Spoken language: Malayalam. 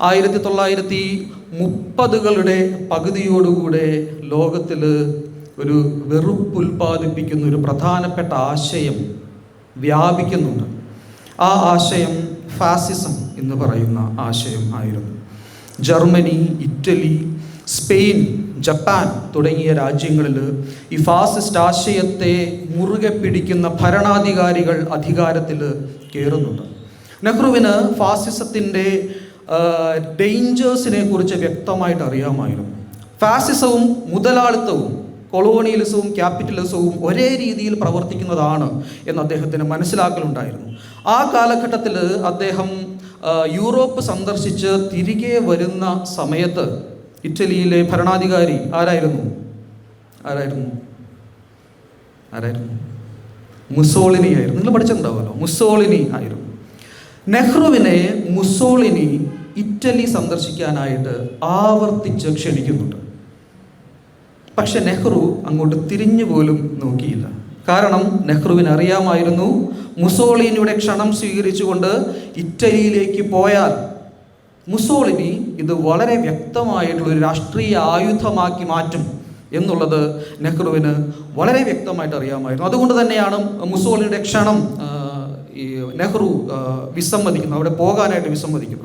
ആയിരത്തി തൊള്ളായിരത്തി മുപ്പതുകളുടെ പകുതിയോടുകൂടെ ലോകത്തിൽ ഒരു വെറുപ്പ് ഉൽപ്പാദിപ്പിക്കുന്ന ഒരു പ്രധാനപ്പെട്ട ആശയം വ്യാപിക്കുന്നുണ്ട്. ആ ആശയം ഫാസിസം എന്ന് പറയുന്ന ആശയം ആയിരുന്നു. ജർമ്മനി ഇറ്റലി സ്പെയിൻ ജപ്പാൻ തുടങ്ങിയ രാജ്യങ്ങളിൽ ഈ ഫാസിസ്റ്റ് ആശയത്തെ മുറുകെ പിടിക്കുന്ന ഭരണാധികാരികൾ അധികാരത്തിൽ കയറുന്നുണ്ട് നെഹ്റുവിന് ഫാസിസത്തിന്റെ ഡേഞ്ചേഴ്സിനെ കുറിച്ച് വ്യക്തമായിട്ട് അറിയാമായിരുന്നു. ഫാസിസവും മുതലാളിത്തവും കൊളോണിയലിസവും ക്യാപിറ്റലിസവും ഒരേ രീതിയിൽ പ്രവർത്തിക്കുന്നതാണ് എന്ന് അദ്ദേഹത്തിന് മനസ്സിലാക്കലുണ്ടായിരുന്നു. ആ കാലഘട്ടത്തിൽ അദ്ദേഹം യൂറോപ്പ് സന്ദർശിച്ച് തിരികെ വരുന്ന സമയത്ത് ഇറ്റലിയിലെ ഭരണാധികാരി ആരായിരുന്നു? ആരായിരുന്നു? ആരായിരുന്നു? മുസോളിനി ആയിരുന്നു നിങ്ങൾ പഠിച്ചിട്ടുണ്ടാവുമല്ലോ. മുസോളിനി ആയിരുന്നു. നെഹ്റുവിനെ മുസോളിനി ഇറ്റലി സന്ദർശിക്കാനായിട്ട് ആവർത്തിച്ച് ക്ഷണിക്കുന്നുണ്ട്. പക്ഷെ നെഹ്റു അങ്ങോട്ട് തിരിഞ്ഞു പോലും നോക്കിയില്ല. കാരണം നെഹ്റുവിന് അറിയാമായിരുന്നു മുസോളിനിയുടെ ക്ഷണം സ്വീകരിച്ചുകൊണ്ട് ഇറ്റലിയിലേക്ക് പോയാൽ മുസോളിനി ഇത് വളരെ വ്യക്തമായിട്ടുള്ള ഒരു രാഷ്ട്രീയ ആയുധമാക്കി മാറ്റും എന്നുള്ളത് നെഹ്റുവിന് വളരെ വ്യക്തമായിട്ട് അറിയാമായിരുന്നു. അതുകൊണ്ട് തന്നെയാണ് മുസോളിനിയുടെ ക്ഷണം ഈ നെഹ്റു വിസമ്മതിക്കുന്നു അവിടെ പോകാനായിട്ട് വിസമ്മതിക്കുന്നത്